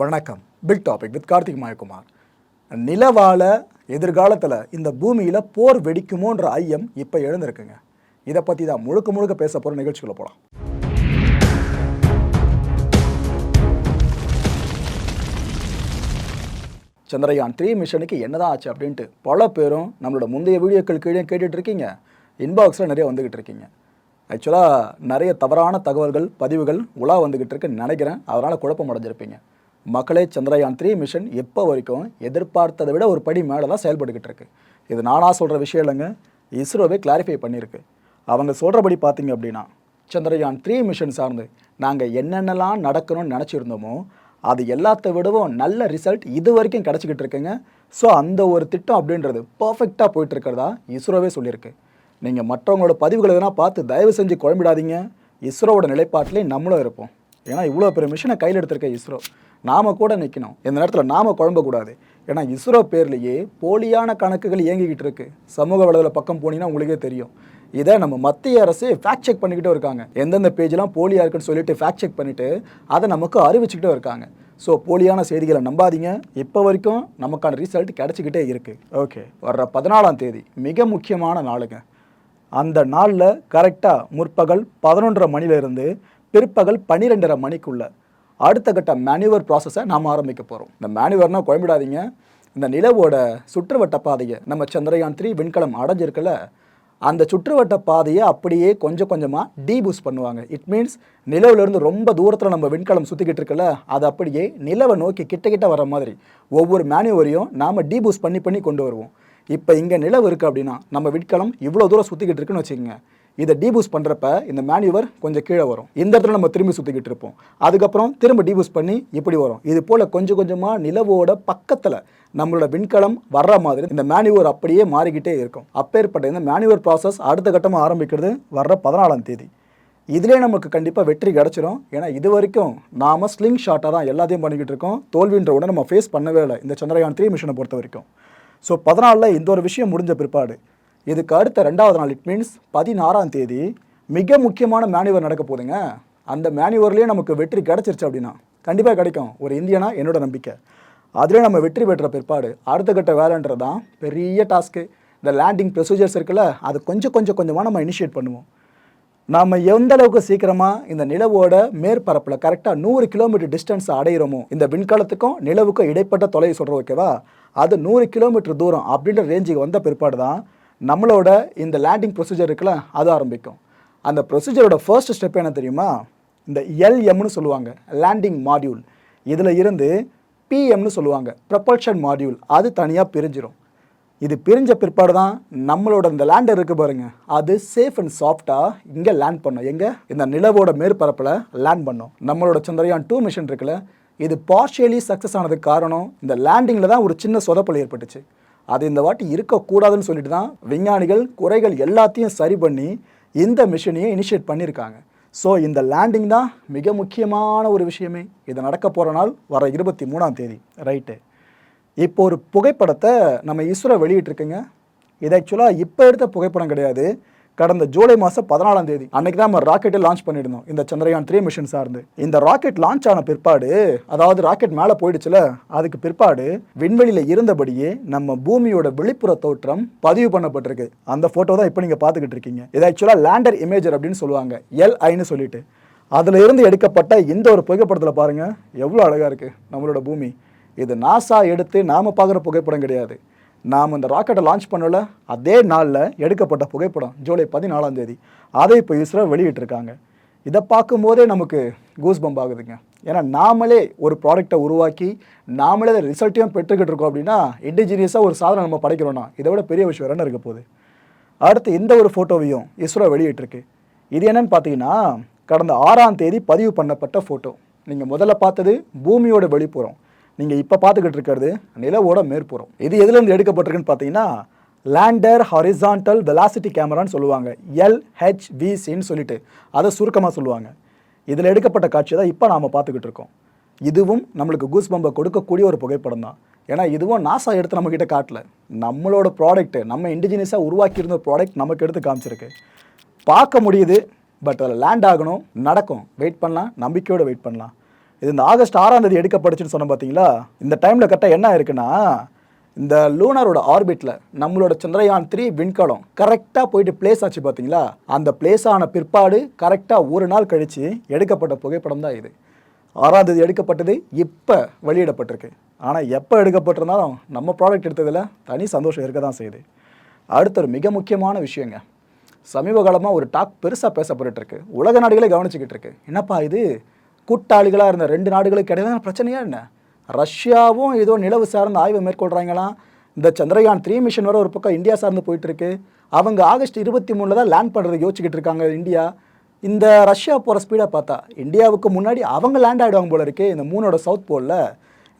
வணக்கம். Big topic with Karthik Mayakumar. நிலவால எதிர்காலத்தில் இந்த பூமியில் போர் வெடிக்குமோன்ற ஐயம் இப்போ எழுந்திருக்குங்க. இதை பற்றி தான் முழுக்க முழுக்க பேச போகிற நிகழ்ச்சிக்குள்ளே போகலாம் சந்திரயான் த்ரீ மிஷனுக்கு என்னதான் ஆச்சு அப்படின்ட்டு பல பேரும் நம்மளோட முந்தைய வீடியோக்கள் கீழே கேட்டுட்டு இருக்கீங்க. இன்பாக்ஸில் நிறைய வந்துக்கிட்டு இருக்கீங்க. ஆக்சுவலாக நிறைய தவறான தகவல்கள் பதிவுகள் உலா வந்துக்கிட்டு இருக்குன்னு நினைக்கிறேன். அதனால் குழப்பம் அடைஞ்சிருப்பீங்க. மக்களே சந்திரயான் த்ரீ மிஷன் எப்போ வரைக்கும் எதிர்பார்த்ததை விட ஒரு படி மேலே தான் செயல்பட்டுக்கிட்டு இருக்கு. இது நானாக சொல்கிற விஷயம் இல்லைங்க இஸ்ரோவே கிளாரிஃபை பண்ணியிருக்கு. அவங்க சொல்கிறபடி பார்த்தீங்க அப்படின்னா சந்திரயான் த்ரீ மிஷன் சார்ந்து நாங்கள் என்னென்னலாம் நடக்கணும்னு நினச்சிருந்தோமோ அது எல்லாத்த விடவும் நல்ல ரிசல்ட் இது வரைக்கும் கிடச்சிக்கிட்டு இருக்குங்க. ஸோ அந்த ஒரு திட்டம் அப்படின்றது பர்ஃபெக்டாக போயிட்டு இருக்கிறதா இஸ்ரோவே சொல்லியிருக்கு. நீங்கள் மற்றவங்களோட பதிவுகளை எதனா பார்த்து தயவு செஞ்சு குழம்பிடாதீங்க. இஸ்ரோவோட நிலைப்பாட்டிலே நம்மளும் இருப்போம். ஏன்னா இவ்வளோ பெரிய மிஷினை கையில் எடுத்திருக்க இஸ்ரோ. நாம கூட நிற்கணும் இந்த நேரத்தில் நாம குழம்பக்கூடாது ஏன்னா இஸ்ரோ பேர்லேயே போலியான கணக்குகள் இயங்கிக்கிட்டு இருக்கு. சமூக வலைதள பக்கம் போனீங்கன்னா உங்களுக்கே தெரியும். இதை நம்ம மத்திய அரசு ஃபேக்ட் செக் பண்ணிக்கிட்டே இருக்காங்க. எந்தெந்த பேஜ்லாம் போலியாக இருக்குன்னு சொல்லிட்டு ஃபேக்ட் செக் பண்ணிட்டு அதை நமக்கு அறிவிச்சுக்கிட்டே இருக்காங்க. ஸோ போலியான செய்திகளை நம்பாதீங்க. இப்போ வரைக்கும் நமக்கான ரிசல்ட் கிடச்சிக்கிட்டே இருக்குது ஓகே வர்ற பதினாலாம் தேதி மிக முக்கியமான நாளுங்க. அந்த நாளில் கரெக்டாக முற்பகல் பதினொன்றரை மணிலேருந்து பிற்பகல் பன்னிரெண்டரை மணிக்குள்ள அடுத்த கட்ட மேனுவர் ப்ராசஸை நாம் ஆரம்பிக்க போகிறோம் இந்த மேனுவர்னால் குழம்பிடாதீங்க. இந்த நிலவோட சுற்றுவட்ட பாதையை நம்ம சந்திரயான் த்ரீ விண்கலம் அடைஞ்சிருக்கல அந்த சுற்றுவட்ட பாதையை அப்படியே கொஞ்சம் கொஞ்சமாக டீபூஸ் பண்ணுவாங்க. இட் மீன்ஸ் நிலவுலேருந்து ரொம்ப தூரத்தில் நம்ம விண்கலம் சுற்றிக்கிட்டு இருக்கல அது அப்படியே நிலவை நோக்கி கிட்ட கிட்ட வர மாதிரி ஒவ்வொரு மேனுவரையும் நாம் டீபூஸ் பண்ணி பண்ணி கொண்டு வருவோம். இப்போ இங்கே நிலவு இருக்குது அப்படின்னா நம்ம விண்கலம் இவ்வளோ தூரம் சுற்றிக்கிட்டு இருக்குன்னு வச்சுக்கோங்க. இதை டீபூஸ் பண்ணுறப்ப இந்த மேனுவர் கொஞ்சம் கீழே வரும். இந்த இடத்துல நம்ம திரும்பி சுற்றிக்கிட்டு இருப்போம். அதுக்கப்புறம் திரும்ப டீபூஸ் பண்ணி இப்படி வரும். இது போல் கொஞ்சம் கொஞ்சமாக நிலவோட பக்கத்தில் நம்மளோட விண்கலம் வர்ற மாதிரி இந்த மேனுவர் அப்படியே மாறிக்கிட்டே இருக்கும். அப்பேற்பட்ட இந்த மேனுவர் ப்ராசஸ் அடுத்த கட்டமாக ஆரம்பிக்கிறது வர்ற பதினாலாம் தேதி. இதிலே நமக்கு கண்டிப்பாக வெற்றி கிடச்சிரும். ஏன்னா இது வரைக்கும் நாம் ஸ்லிங் ஷாட்டாக தான் எல்லாத்தையும் பண்ணிக்கிட்டு இருக்கோம். தோல்வின்ற உடனே நம்ம ஃபேஸ் பண்ணவே இல்லை. இந்த சந்திரயான் த்ரீ மிஷனை பொறுத்த வரைக்கும் ஸோ பதினாலில் இந்த ஒரு விஷயம் முடிஞ்ச பிற்பாடு இதுக்கு அடுத்த ரெண்டாவது நாள் இட் மீன்ஸ் பதினாறாம் தேதி மிக முக்கியமான மேனுவர் நடக்க போகுதுங்க. அந்த மேனுவர்லேயே நமக்கு வெற்றி கிடச்சிருச்சு அப்படின்னா கண்டிப்பாக கிடைக்கும். ஒரு இந்தியனா என்னோட நம்பிக்கை. அதிலே நம்ம வெற்றி பெற்ற பிற்பாடு அடுத்த கட்ட வேலைன்றது தான் பெரிய டாஸ்க்கு இந்த லேண்டிங் ப்ரொசீஜர்ஸ் இருக்குல்ல அது கொஞ்சம் கொஞ்சம் கொஞ்சமாக நம்ம இனிஷியேட் பண்ணுவோம். நாம் எந்த அளவுக்கு சீக்கிரமாக இந்த நிலவோட மேற்பரப்பில் கரெக்டாக நூறு கிலோமீட்டர் டிஸ்டன்ஸ் அடையிறோமோ இந்த விண்கலத்துக்கும் நிலவுக்கும் இடைப்பட்ட தொலைவு சொல்கிறோம் ஓகேவா அது நூறு கிலோமீட்டர் தூரம் அப்படின்ற ரேஞ்சுக்கு வந்த பிற்பாடு தான் நம்மளோட இந்த லேண்டிங் ப்ரொசீஜர் இருக்குல்ல அது ஆரம்பிக்கும். அந்த ப்ரொசீஜரோட ஃபர்ஸ்ட் ஸ்டெப் என்ன தெரியுமா? இந்த எல்எம்னு சொல்லுவாங்க லேண்டிங் மாடியூல் இதில் இருந்து பிஎம்னு சொல்லுவாங்க ப்ரப்பல்ஷன் மாடியூல் அது தனியாக பிரிஞ்சிடும் இது பிரிஞ்ச பிற்பாடு தான் நம்மளோட இந்த லேண்டர் இருக்குது பாருங்கள் அது சேஃப் அண்ட் சாஃப்டாக இங்கே லேண்ட் பண்ணும். எங்கே? இந்த நிலவோட மேற்பரப்பில் லேண்ட் பண்ணும். நம்மளோட சந்திரயான் டூ மிஷன் இருக்குல்ல இது பார்ஷியலி சக்ஸஸ் ஆனதுக்கு காரணம் இந்த லேண்டிங்கில் தான் ஒரு சின்ன சொதப்பல் ஏற்பட்டுச்சு. அது இந்த வாட்டி இருக்கக்கூடாதுன்னு சொல்லிட்டு தான் விஞ்ஞானிகள் குறைகள் எல்லாத்தையும் சரி பண்ணி இந்த மிஷினையும் இனிஷியேட் பண்ணியிருக்காங்க. ஸோ இந்த லேண்டிங் தான் மிக முக்கியமான ஒரு விஷயமே. இது நடக்க போகிற நாள் வர இருபத்தி மூணாம் தேதி. ரைட்டு இப்போ ஒரு புகைப்படத்தை நம்ம இஸ்ரோ வெளியிட்டிருக்குங்க. இது ஆக்சுவலாக இப்போ எடுத்த புகைப்படம் கிடையாது. கடந்த ஜூலை மாதம் பதினாலாம் தேதி அன்னைக்கு தான் நம்ம ராக்கெட்டை லான்ச் பண்ணியிருந்தோம். இந்த சந்திரயான் த்ரீ மிஷன் சார்ந்து. இந்த ராக்கெட் லான்ச் ஆன பிற்பாடு அதாவது ராக்கெட் மேலே போயிடுச்சுல அதுக்கு பிற்பாடு விண்வெளியில் இருந்தபடியே நம்ம பூமியோட வெளிப்புற தோற்றம் பதிவு பண்ணப்பட்டிருக்கு. அந்த ஃபோட்டோ தான் இப்போ நீங்கள் பார்த்துக்கிட்டு இருக்கீங்க. இது ஆக்சுவலாக லேண்டர் இமேஜர் அப்படின்னு சொல்லுவாங்க. எல்ஐன்னு சொல்லிட்டு. அதில் இருந்து எடுக்கப்பட்ட இந்த ஒரு புகைப்படத்தில் பாருங்கள் எவ்வளோ அழகாக இருக்குது நம்மளோட பூமி. இது நாசா எடுத்து நாம் பார்க்குற புகைப்படம் கிடையாது. நாம் இந்த ராக்கெட்டை லான்ச் பண்ணல அதே நாளில் எடுக்கப்பட்ட புகைப்படம் ஜூலை பதினாலாம் தேதி. அதை இப்போ இஸ்ரோ வெளியிட்டிருக்காங்க. இதை பார்க்கும்போதே நமக்கு கூஸ் பம்ப் ஆகுதுங்க. ஏன்னா நாமளே ஒரு ப்ராடக்டை உருவாக்கி நாமளே அதை ரிசல்ட்டையும் பெற்றுக்கிட்டு இருக்கோம் அப்படின்னா இண்டிஜினியஸாக ஒரு சாதனை நம்ம படைக்கிறோம்னா இதை விட பெரிய விஷயம் என்ன இருக்க போகுது? அடுத்து இந்த ஒரு ஃபோட்டோவையும் இஸ்ரோ வெளியிட்டிருக்கு. இது என்னன்னு பார்த்தீங்கன்னா கடந்த ஆறாம் தேதி பதிவு பண்ணப்பட்ட ஃபோட்டோ நீங்கள் முதல்ல பார்த்தது பூமியோட வெளிப்புறம். நீங்கள் இப்போ பார்த்துக்கிட்டு இருக்கிறது நிலவோட மேற்புறம். இது எதுலேருந்து எடுக்கப்பட்டிருக்குன்னு பார்த்தீங்கன்னா லேண்டர் ஹாரிசான்டல் வெலாசிட்டி கேமரான்னு சொல்லுவாங்க. எல்ஹெச்விசின்னு சொல்லிட்டு அதை சுருக்கமாக சொல்லுவாங்க. இதில் எடுக்கப்பட்ட காட்சி தான் இப்போ நாம் பார்த்துக்கிட்டு இருக்கோம். இதுவும் நம்மளுக்கு கூஸ் பம்பை கொடுக்கக்கூடிய ஒரு புகைப்படம் தான். ஏன்னா இதுவும் நாசா எடுத்து நம்மக்கிட்ட காட்டல. நம்மளோட ப்ராடக்ட் நம்ம இண்டிஜினியஸாக உருவாக்கியிருந்த ப்ராடக்ட் நமக்கு எடுத்து காமிச்சிருக்கு. பார்க்க முடியுது பட் அதில் லேண்ட் ஆகணும் நடக்கும். வெயிட் பண்ணலாம் நம்பிக்கையோடு வெயிட் பண்ணலாம். இது இந்த ஆகஸ்ட் ஆறாம் தேதி எடுக்கப்படுச்சுன்னு சொன்ன பார்த்தீங்களா இந்த டைமில் கரெக்டாக என்ன இருக்குன்னா இந்த லூனாரோட ஆர்பிட்டில் நம்மளோட சந்திரயான் த்ரீ விண்கலம் கரெக்டாக போயிட்டு பிளேஸ் ஆச்சு பார்த்தீங்களா அந்த பிளேஸ் ஆன பிற்பாடு கரெக்டாக ஒரு நாள் கழித்து எடுக்கப்பட்ட புகைப்படம் தான் இது. ஆறாம் தேதி எடுக்கப்பட்டது இப்போ வெளியிடப்பட்டிருக்கு. ஆனால் எப்போ எடுக்கப்பட்டிருந்தாலும் நம்ம ப்ராடக்ட் எடுத்ததில் தனி சந்தோஷம் இருக்க தான் செய்யுது. அடுத்த ஒரு மிக முக்கியமான விஷயங்க. சமீப காலமாக ஒரு டாக் பெருசாக பேசப்பட்டுருக்கு உலக நாடுகளே கவனிச்சுக்கிட்டு இருக்கு. என்னப்பா இது? கூட்டாளிகளாக இருந்த ரெண்டு நாடுகளுக்கு இடையில பிரச்சனையா என்ன? ரஷ்யாவும் ஏதோ நிலவு சார்ந்த ஆய்வு மேற்கொள்கிறாங்களாம் இந்த சந்திரயான் த்ரீ மிஷன் வர ஒரு பக்கம் இந்தியா சார்ந்து போயிட்டுருக்கு. அவங்க ஆகஸ்ட் இருபத்தி மூணில் தான் லேண்ட் பண்ணுறது யோசிச்சுக்கிட்டு இருக்காங்க இந்தியா. இந்த ரஷ்யா போகிற ஸ்பீடை பார்த்தா இந்தியாவுக்கு முன்னாடி அவங்க லேண்ட் ஆகிடுவாங்க போல இருக்கு இந்த மூணோட சவுத் போலில்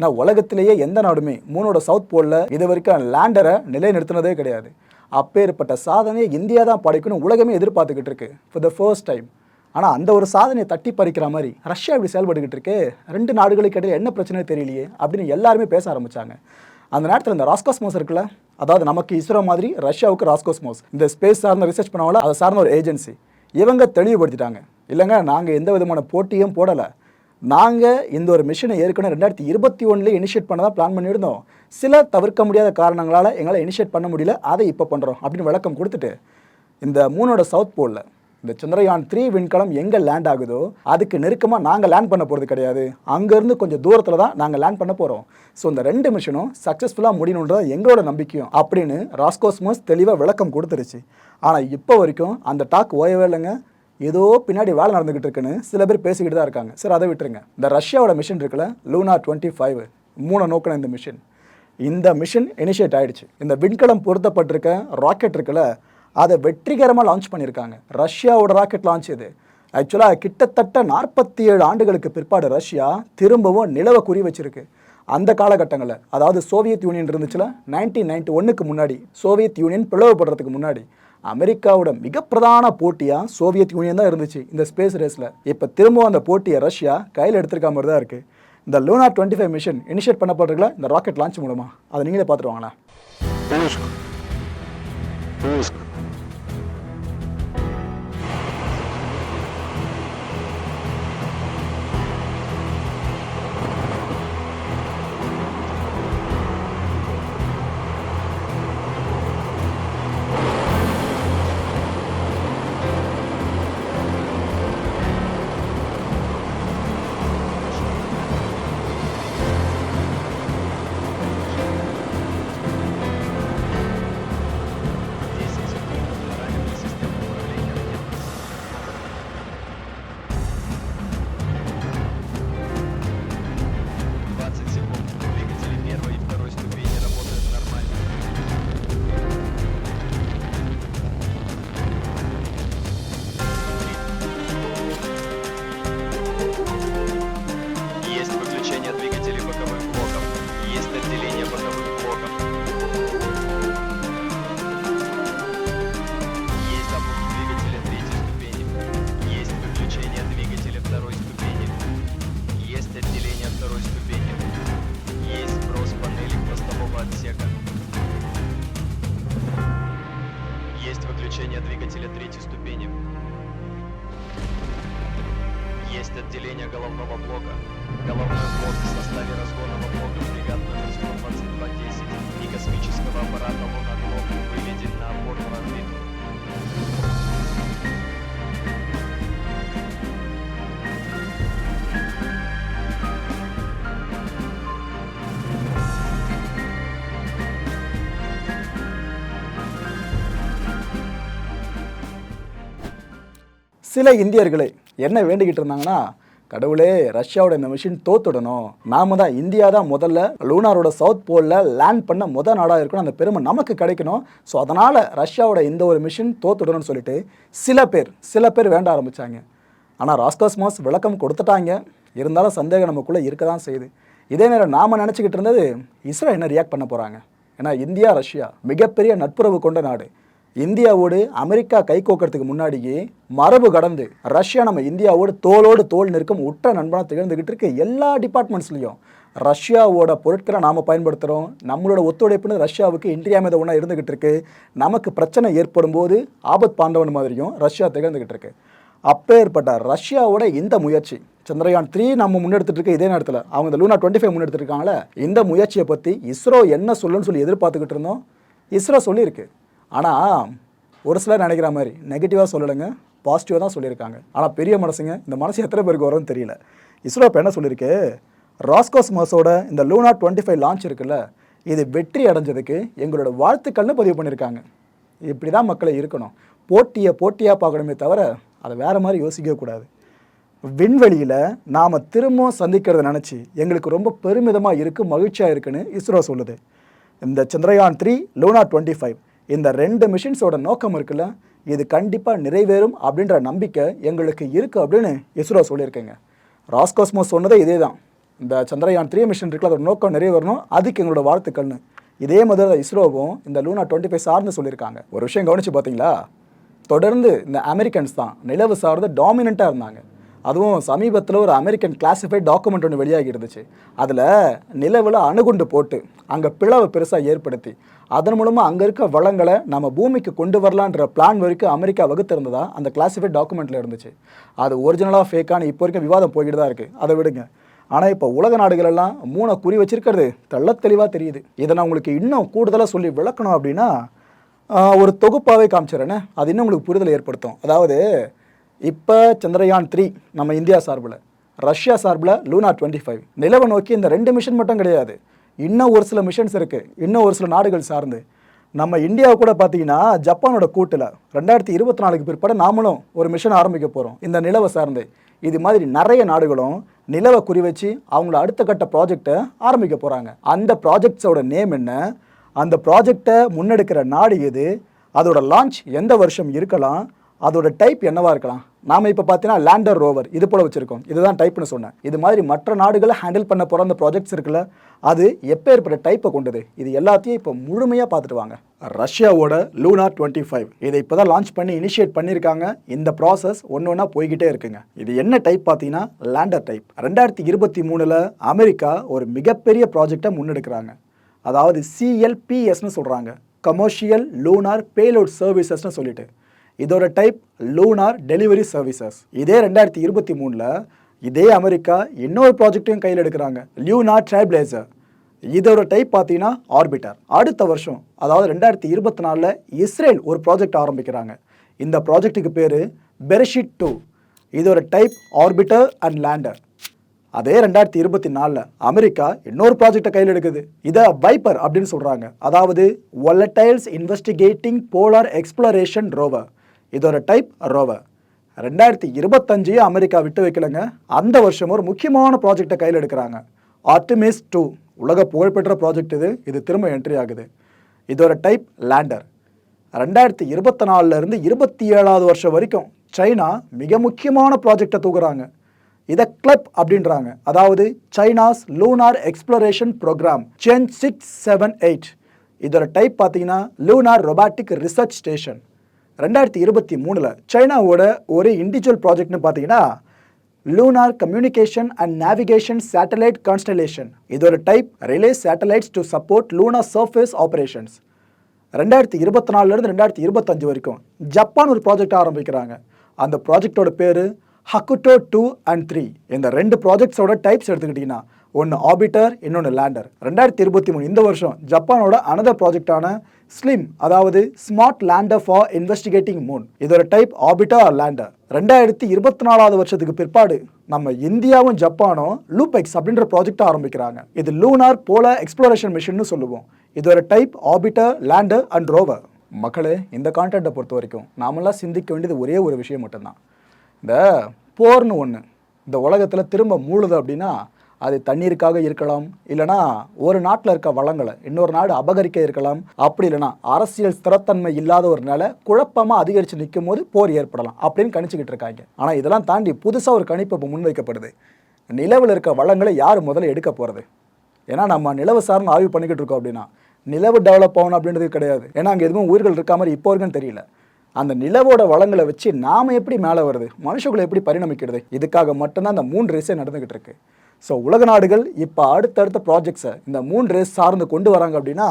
நான் உலகத்திலேயே எந்த நாடுமே மூணோட சவுத் போலில் இது வரைக்கும் லேண்டரை நிலைநிறுத்தினதே கிடையாது. அப்பேற்பட்ட சாதனையை இந்தியா தான் படைக்கணும் உலகமே எதிர்பார்த்துக்கிட்டு இருக்கு. ஃபார் த ஃபர்ஸ்ட் டைம் ஆனால் அந்த ஒரு சாதனையை தட்டி பறிக்கிற மாதிரி ரஷ்யா இப்படி செயல்பட்டுக்கிட்டு இருக்கு. ரெண்டு நாடுகளுக்கு இடையில என்ன பிரச்சனை தெரியலையே அப்படின்னு எல்லாருமே பேச ஆரம்பித்தாங்க அந்த நேரத்தில் இந்த ராஸ்காஸ்மோஸ் இருக்குல்ல அதாவது நமக்கு இஸ்ரோ மாதிரி ரஷ்யாவுக்கு ராஸ்கோஸ்மோஸ். இந்த ஸ்பேஸ் சார்ந்த ரிசர்ச் பண்ணவங்கள அதை சார்ந்த ஒரு ஏஜென்சி இவங்க தெளிவுபடுத்திட்டாங்க. இல்லைங்க நாங்கள் எந்த விதமான போட்டியும் போடலை. நாங்கள் இந்த ஒரு மிஷினை ஏற்கனவே ரெண்டாயிரத்தி இருபத்தி ஒன்றுலேயே இனிஷியேட் பண்ண தான் பிளான் பண்ணியிருந்தோம். சில தவிர்க்க முடியாத காரணங்களால் எங்களால் இனிஷியேட் பண்ண முடியல. அதை இப்போ பண்ணுறோம் அப்படின்னு விளக்கம் கொடுத்துட்டு இந்த மூணோட சவுத் போலில் இந்த சந்திரயான் த்ரீ விண்கலம் எங்கே லேண்ட் ஆகுதோ அதுக்கு நெருக்கமாக நாங்கள் லேண்ட் பண்ண போகிறது கிடையாது. அங்கேருந்து கொஞ்சம் தூரத்தில் தான் நாங்கள் லேண்ட் பண்ண போகிறோம் ஸோ இந்த ரெண்டு மிஷனும் சக்ஸஸ்ஃபுல்லாக முடியணுன்றது எங்களோட நம்பிக்கையும் அப்படின்னு ராஸ்கோஸ்மோஸ் தெளிவாக விளக்கம் கொடுத்துருச்சு. ஆனால் இப்போ வரைக்கும் அந்த டாக் ஓயவே இல்லைங்க. ஏதோ பின்னாடி வேலை நடந்துகிட்டு இருக்குன்னு சில பேர் பேசிக்கிட்டு தான் இருக்காங்க. சார் அதை விட்டுருங்க. இந்த ரஷ்யாவோட மிஷன் இருக்குல்ல லூனா டுவெண்ட்டி ஃபைவ் மூணு நோக்கின இந்த மிஷன் இந்த மிஷன் இனிஷியேட் ஆகிடுச்சு இந்த விண்கலம் பொருத்தப்பட்டிருக்க ராக்கெட் இருக்குல்ல அதை வெற்றிகரமாக லான்ச் பண்ணியிருக்காங்க. ரஷ்யாவோட ராக்கெட் லான்ச் இது. ஆக்சுவலாக கிட்டத்தட்ட நாற்பத்தி ஏழு ஆண்டுகளுக்கு பிற்பாடு ரஷ்யா திரும்பவும் நிலவை குறி வச்சிருக்கு. அந்த காலகட்டங்களில் அதாவது சோவியத் யூனியன் இருந்துச்சுல நைன்டீன் நைன்டி ஒன்றுக்கு முன்னாடி சோவியத் யூனியன் பிளவுபடுறதுக்கு முன்னாடி அமெரிக்காவோட மிக பிரதான போட்டியாக சோவியத் யூனியன் தான் இருந்துச்சு இந்த ஸ்பேஸ் ரேஸில் இப்போ திரும்பவும் அந்த போட்டியை ரஷ்யா கையில் எடுத்திருக்க மாதிரி தான் இருக்குது இந்த Luna twenty five mission initiate பண்ணப்படுறதுல இந்த ராக்கெட் லான்ச் மூலமாக அதை நீங்களே பார்த்துருவாங்களா Есть отделение головного блока. Головной блок в составе разгонного блока фрегат номер 12210 и космического аппарата «Луна Глоб» выведен на опорную சில இந்தியர்களே என்ன வேண்டிக்கிட்டு இருந்தாங்கன்னா கடவுளே ரஷ்யாவோட இந்த மிஷின் தோத்துடணும். நாம தான் இந்தியா தான் முதல்ல லூனாரோட சவுத் போலில் லேண்ட் பண்ண முத நாடாக இருக்கணும். அந்த பெருமை நமக்கு கிடைக்கணும். ஸோ அதனால் ரஷ்யாவோட இந்த ஒரு மிஷின் தோத்துடணும்னு சொல்லிட்டு சில பேர் சில பேர் வேண்ட ஆரம்பித்தாங்க ஆனால் ராஸ்காஸ்மாஸ் விளக்கம் கொடுத்துட்டாங்க. இருந்தாலும் சந்தேகம் நமக்குள்ளே இருக்க தான் செய்யுது. இதே நேரம் நாம் நினச்சிக்கிட்டு இருந்தது இஸ்ரோ என்ன ரியாக்ட் பண்ண போகிறாங்க ஏன்னா இந்தியா ரஷ்யா மிகப்பெரிய நட்புறவு கொண்ட நாடு. இந்தியாவோடு அமெரிக்கா கை கோக்கிறதுக்கு முன்னாடியே மரபு கடந்து ரஷ்யா நம்ம இந்தியாவோடு தோளோடு தோல் நிற்கும் உற்ற நண்பனாக திகழ்ந்துகிட்டு இருக்கு எல்லா டிபார்ட்மெண்ட்ஸ்லையும். ரஷ்யாவோட பொருட்களை நாம் பயன்படுத்துகிறோம் நம்மளோட ஒத்துழைப்புன்னு ரஷ்யாவுக்கு இன்றியாமத ஒன்றா இருந்துகிட்டு இருக்கு. நமக்கு பிரச்சனை ஏற்படும் போது ஆபத் பாண்டவன் மாதிரியும் ரஷ்யா திகழ்ந்துகிட்டு இருக்கு. அப்பேற்பட்ட ரஷ்யாவோட இந்த முயற்சி சந்திரயான் த்ரீ நம்ம முன்னெடுத்துட்டு இருக்க இதே நேரத்தில் அவங்க இந்த லூனா டுவெண்ட்டி ஃபைவ் முன்னெடுத்துருக்காங்களே இந்த முயற்சியை பற்றி இஸ்ரோ என்ன சொல்லுன்னு சொல்லி எதிர்பார்த்துக்கிட்டு இருந்தோம். இஸ்ரோ சொல்லியிருக்கு. ஆனால் ஒரு சிலர் நினைக்கிற மாதிரி நெகட்டிவாக சொல்லலைங்க பாசிட்டிவாக தான் சொல்லியிருக்காங்க. ஆனால் பெரிய மனசுங்க இந்த மனசு எத்தனை பேருக்கு வரும்னு தெரியல. இஸ்ரோ இப்போ என்ன சொல்லியிருக்கு? ராஸ்கோஸ்மஸோட இந்த லூனா டுவெண்ட்டி ஃபைவ் லான்ச் இருக்குல்ல இது வெற்றி அடைஞ்சதுக்கு எங்களோட வாழ்த்துக்கள்னு பதிவு பண்ணியிருக்காங்க. இப்படி தான் மக்களை இருக்கணும். போட்டியை போட்டியாக பார்க்கணுமே தவிர அதை வேறு மாதிரி யோசிக்கக்கூடாது விண்வெளியில் நாம் திரும்பவும் சந்திக்கிறத நினச்சி எங்களுக்கு ரொம்ப பெருமிதமாக இருக்குது மகிழ்ச்சியாக இருக்குன்னு இஸ்ரோ சொல்லுது. இந்த Chandrayaan three Luna twenty five இந்த ரெண்டு மிஷின்ஸோட நோக்கம் இருக்குல்ல இது கண்டிப்பாக நிறைவேறும் அப்படின்ற நம்பிக்கை எங்களுக்கு இருக்குது அப்படின்னு இஸ்ரோ சொல்லியிருக்கேங்க. ராஸ்காஸ்மோஸ் சொன்னதே இதே தான் இந்த சந்திரயான் த்ரீ மிஷின் இருக்குல்ல அதோட நோக்கம் நிறைவேறணும். அதுக்கு எங்களோட வாழ்த்துக்கள்னு. இதே மாதிரி தான் இஸ்ரோவும் இந்த லூனா டுவெண்ட்டி ஃபைவ் சார்ந்து சொல்லியிருக்காங்க. ஒரு விஷயம் கவனிச்சு பார்த்தீங்களா? தொடர்ந்து இந்த அமெரிக்கன்ஸ் தான் நிலவு சார்ந்து டாமினண்ட்டாக இருந்தாங்க. அதுவும் சமீபத்தில் ஒரு அமெரிக்கன் கிளாசிஃபைட் டாக்குமெண்ட் ஒன்று வெளியாகி இருந்துச்சு அதில் நிலவில் அணுகுண்டு போட்டு அங்கே பிளவை பெருசாக ஏற்படுத்தி அதன் மூலமாக அங்கே இருக்க வளங்களை நம்ம பூமிக்கு கொண்டு வரலான்ற பிளான் வரைக்கும் அமெரிக்கா வகுத்திருந்ததா அந்த கிளாசிஃபைட் டாக்குமெண்ட்டில் இருந்துச்சு. அது ஒரிஜினலாக ஃபேக்கான இப்போ வரைக்கும் விவாதம் போய்கிட்டு தான் இருக்குது அதை விடுங்க. ஆனால் இப்போ உலக நாடுகளெல்லாம் மூணை குறி வச்சிருக்கிறது. தெள்ளத் தெளிவாக தெரியுது. இதை நான் உங்களுக்கு இன்னும் கூடுதலாக சொல்லி விளக்கணும் அப்படின்னா ஒரு தொகுப்பாகவே காமிச்சிடறேனே. அது இன்னும் உங்களுக்கு புரிதல் ஏற்படுத்தும். அதாவது இப்போ சந்திரயான் த்ரீ நம்ம இந்தியா சார்பில் ரஷ்யா சார்பில் லூனா டுவெண்ட்டி ஃபைவ் நிலவை நோக்கி இந்த ரெண்டு மிஷன் மட்டும் கிடையாது. இன்னும் ஒரு சில மிஷன்ஸ் இருக்குது இன்னும் ஒரு சில நாடுகள் சார்ந்து. நம்ம இந்தியாவை கூட பார்த்தீங்கன்னா ஜப்பானோட கூட்டில் ரெண்டாயிரத்தி இருபத்தி நாலுக்கு பிற்பாடு நாமளும் ஒரு மிஷன் ஆரம்பிக்க போகிறோம் இந்த நிலவை சார்ந்து. இது மாதிரி நிறைய நாடுகளும் நிலவை குறி வச்சு அவங்கள அடுத்த கட்ட ப்ராஜெக்டை ஆரம்பிக்க போகிறாங்க அந்த ப்ராஜெக்ட்ஸோட நேம் என்ன? அந்த ப்ராஜெக்டை முன்னெடுக்கிற நாடு எது? அதோட லான்ச் எந்த வருஷம் இருக்கலாம்? அதோட டைப் என்னவா இருக்கலாம்? நாம இப்போ பார்த்தீங்கன்னா லேண்டர் ரோவர் இது போல வச்சிருக்கோம். இதுதான் டைப்னு சொன்னேன். இது மாதிரி மற்ற நாடுகளை ஹேண்டில் பண்ண போகிற அந்த ப்ராஜெக்ட்ஸ் இருக்குல்ல அது எப்பேற்பட்ட டைப்பை கொண்டது? இது எல்லாத்தையும் இப்போ முழுமையாக பார்த்துட்டு வாங்க. ரஷ்யாவோட லூனா டுவெண்ட்டி ஃபைவ் இதை இப்போ தான் லான்ச் பண்ணி இனிஷியேட் பண்ணியிருக்காங்க. இந்த ப்ராசஸ் ஒன்று ஒன்றா போய்கிட்டே இருக்குங்க. இது என்ன டைப் பார்த்தீங்கன்னா லேண்டர் டைப் ரெண்டாயிரத்தி இருபத்தி மூணில் அமெரிக்கா ஒரு மிகப்பெரிய ப்ராஜெக்டை முன்னெடுக்கிறாங்க. அதாவது சிஎல்பிஎஸ்னு சொல்கிறாங்க கமர்ஷியல் லூனார் பேலோட் சர்வீசஸ்னு சொல்லிட்டு. இதோட டைப் லூனார் டெலிவரி சர்வீசஸ் இதே ரெண்டாயிரத்தி இருபத்தி மூணில் இதே அமெரிக்கா இன்னொரு ப்ராஜெக்ட்டையும் கையில் எடுக்கிறாங்க. லியூனார் ட்ரைப்ளேசர் இதோட டைப் பார்த்தீங்கன்னா ஆர்பிட்டர் அடுத்த வருஷம் அதாவது ரெண்டாயிரத்தி இருபத்தி நாலில் இஸ்ரேல் ஒரு ப்ராஜெக்ட் ஆரம்பிக்கிறாங்க. இந்த ப்ராஜெக்ட்டுக்கு பேர் பெர்ஷிட் டூ இதோட டைப் ஆர்பிட்டர் அண்ட் லேண்டர் அதே ரெண்டாயிரத்தி இருபத்தி நாலில் அமெரிக்கா இன்னொரு ப்ராஜெக்டை கையில் எடுக்குது. இதை வைப்பர் அப்படின்னு சொல்கிறாங்க அதாவது volatiles investigating polar exploration rover இதோட டைப் ரோவர் ரெண்டாயிரத்தி இருபத்தஞ்சையே அமெரிக்கா விட்டு வைக்கலங்க. அந்த வருஷம் ஒரு முக்கியமான ப்ராஜெக்டை கையில் எடுக்கிறாங்க. ஆர்டிமிஸ் டூ உலக புகழ்பெற்ற ப்ராஜெக்ட் இது. இது திரும்ப என்ட்ரி ஆகுது. இதோட டைப் லேண்டர் ரெண்டாயிரத்தி இருபத்தி நாலுலேருந்து இருபத்தி ஏழாவது வருஷம் வரைக்கும் சைனா மிக முக்கியமான ப்ராஜெக்டை தூக்குறாங்க. இதை கிளப் அப்படின்றாங்க. அதாவது China's lunar exploration program Chang'e six seven eight இதோட டைப் பார்த்தீங்கன்னா லூனார் ரொபாட்டிக் ரிசர்ச் ஸ்டேஷன் ரெண்டாயிரத்தி இருபத்தி மூணில் சைனாவோட ஒரு இண்டிவிஜுவல் ப்ராஜெக்ட்னு பார்த்தீங்கன்னா lunar communication and navigation satellite constellation இது ஒரு type relay satellites to support lunar surface operations ரெண்டாயிரத்தி இருபத்தி நாலுலேருந்து ரெண்டாயிரத்தி இருபத்தஞ்சு வரைக்கும் ஜப்பான் ஒரு ப்ராஜெக்ட் ஆரம்பிக்கிறாங்க. அந்த ப்ராஜெக்டோட பேர் ஹக்குட்டோ டூ அண்ட் த்ரீ இந்த ரெண்டு ப்ராஜெக்ட்ஸோட டைப்ஸ் எடுத்துக்கிட்டிங்கன்னா ஒன்று ஆபிட்டர் இன்னொன்று லேண்டர். ரெண்டாயிரத்தி இருபத்தி மூணு இந்த வருஷம் ஜப்பானோட அனதர் ப்ராஜெக்டான ஸ்லிம் அதாவது smart lander for investigating moon இதோட டைப் ஆபிட்டா லேண்டர் ரெண்டாயிரத்தி இருபத்தி நாலாவது வருஷத்துக்கு பிற்பாடு நம்ம இந்தியாவும் ஜப்பானும் லூபெக்ஸ் அப்படின்ற ப்ராஜெக்டை ஆரம்பிக்கிறாங்க. இது லூனார் போல எக்ஸ்ப்ளோரேஷன் மிஷின்னு சொல்லுவோம். இதோட type orbiter lander and rover மக்களே இந்த கான்டென்ட்டை பொறுத்த வரைக்கும் நாமெல்லாம் சிந்திக்க வேண்டியது ஒரே ஒரு விஷயம் மட்டும்தான். இந்த போர்னு ஒன்று இந்த உலகத்தில் திரும்ப மூழுது அப்படின்னா அது தண்ணீருக்காக இருக்கலாம் இல்லைனா ஒரு நாட்டில் இருக்க வளங்களை இன்னொரு நாடு அபகரிக்க இருக்கலாம். அப்படி இல்லைனா அரசியல் ஸ்திரத்தன்மை இல்லாத ஒரு நிலை குழப்பமாக அதிகரித்து நிற்கும் போது போர் ஏற்படலாம் அப்படின்னு கணிச்சுக்கிட்டு இருக்காங்க. ஆனால் இதெல்லாம் தாண்டி புதுசாக ஒரு கணிப்பு இப்போ முன்வைக்கப்படுது. நிலவில் இருக்க வளங்களை யார் முதல்ல எடுக்க போகிறது ஏன்னா நம்ம நிலவு சார்ந்து ஆய்வு பண்ணிக்கிட்டு இருக்கோம் அப்படின்னா நிலவு டெவலப் ஆகணும் அப்படின்றது கிடையாது. ஏன்னா அங்கே எதுவும் உயிர்கள் இருக்க மாதிரி இப்போ இருக்குன்னு தெரியல. அந்த நிலவோட வளங்களை வச்சு நாம் எப்படி மேலே வருது? மனுஷங்களை எப்படி பரிணமிக்கிறது? இதுக்காக மட்டும்தான் அந்த மூணு ரேஸே நடந்துக்கிட்டு இருக்குது ஸோ உலக நாடுகள் இப்போ அடுத்தடுத்த ப்ராஜெக்ட்ஸை இந்த மூணு ரேஸ் சார்ந்து கொண்டு வராங்க அப்படின்னா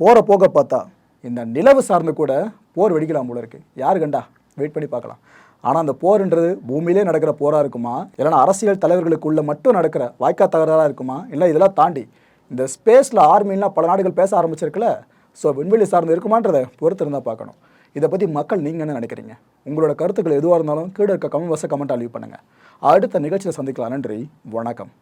போகிற போக பார்த்தா இந்த நிலவு சார்ந்து கூட போர் வெடிக்கலாம் போல இருக்கு. யாரு கண்டா? வெயிட் பண்ணி பார்க்கலாம். ஆனால் அந்த போர்ன்றது பூமியிலே நடக்கிற போராக இருக்குமா? இல்லைனா அரசியல் தலைவர்களுக்குள்ளே மட்டும் நடக்கிற வாய்க்கா தகராறாக இருக்குமா? இல்லை இதெல்லாம் தாண்டி இந்த ஸ்பேஸில் ஆர்மின்லாம் பல நாடுகள் பேச ஆரம்பிச்சிருக்குல்ல? ஸோ விண்வெளி சார்ந்து இருக்குமான்றதை பொறுத்து இருந்தால் பார்க்கணும். இதை பற்றி மக்கள் நீங்கள் என்ன நினைக்கிறீங்க? உங்களோட கருத்துக்கள் எதுவாக இருந்தாலும் கீழே இருக்க கமெண்ட் வச கமெண்ட்டாக லீவ் பண்ணுங்கள் அடுத்த நிகழ்ச்சியில் சந்திக்கலாம். நன்றி. வணக்கம்.